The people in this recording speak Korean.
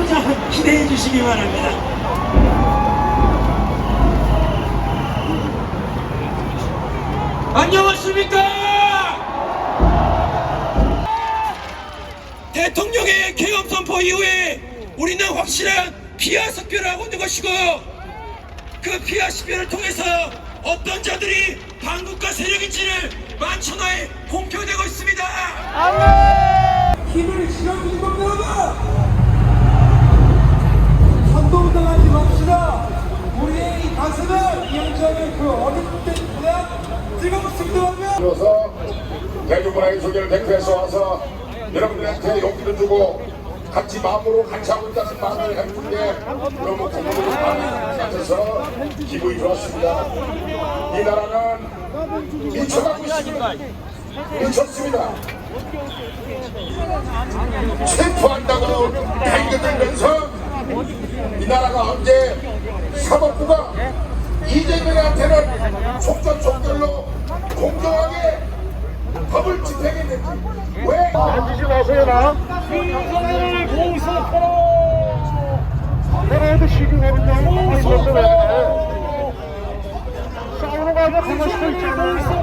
또좀 기대해 주시기 바랍니다. 안녕하십니까? 대통령의 개헌 선포 이후에 우리는 확실한 피하 습변을 하고 있는 것이고 그 피하 습변을 통해서 어떤 자들이 반국가 세력인지를 만천하에 공표되고 있습니다. 힘을 실어주는 겁니다. 그래서 대중문화의 소개를 대표해서 와서 여러분들한테 용기를 주고 같이 마음으로 같이 하고 있다는 해준 게 너무 고마운 마음이 같아서 기분이 좋았습니다. 이 나라는 미쳐가고 있습니다. 미쳤습니다. 체포한다고 달겨들면서 이 나라가 언제 사법부가 이재명한테는 속전속결로 공정하게 법을 집행했는지 왜? 앉으시 마세요 나. 윤석열을 공수하라 내가 해도 시기거든요 아니 먼저 왜 그래? 싸우는 거 아니야? 가만히 서 있잖아